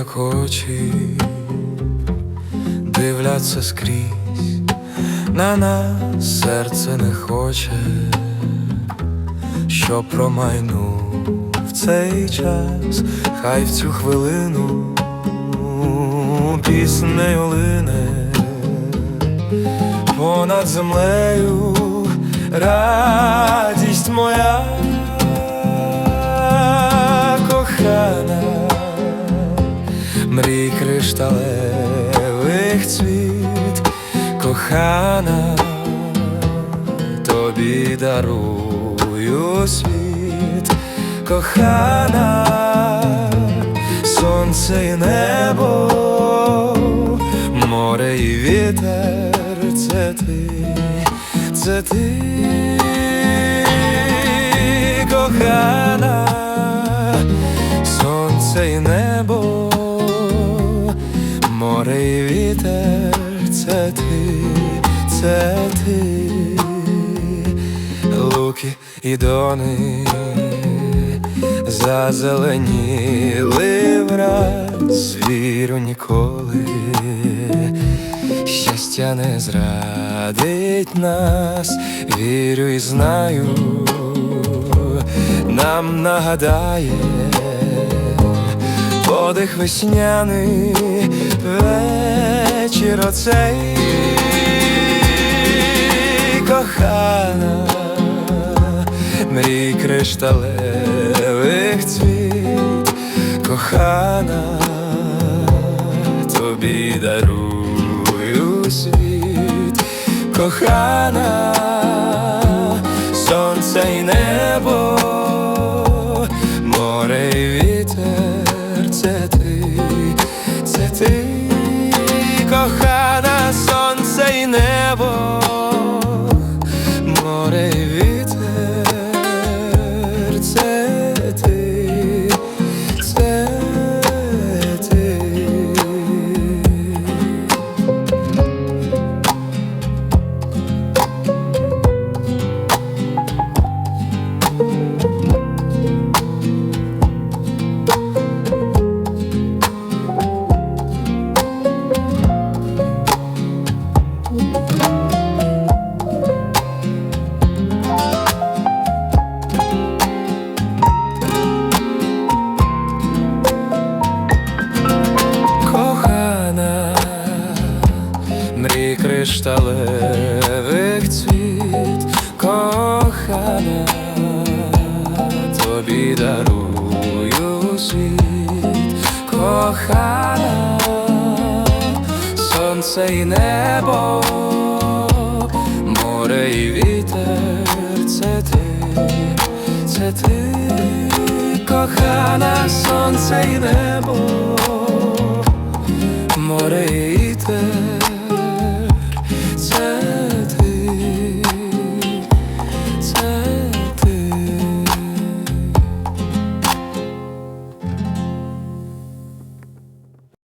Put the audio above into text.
як очі, дивляться скрізь, на нас серце не хоче, що промайнув в цей час, хай в цю хвилину піснею лине. Понад землею. Мрій кришталевих цвіт, кохана, тобі дарую світ, кохана, сонце і небо, море і вітер, це ти, це ти, море і вітер, це ти, це ти, луки і дони зазеленіли враз, вірю ніколи, щастя не зрадить нас, вірю і знаю, нам нагадає подих весняний вечір оцей кохана, мрій кришталевих цвіт, кохана, тобі дарую світ, кохана, сонце і небо, кришталевих цвіт, кохана, тобі дарую світ, кохана, сонце і небо, море і вітер, це ти, це ти, кохана, сонце і небо море і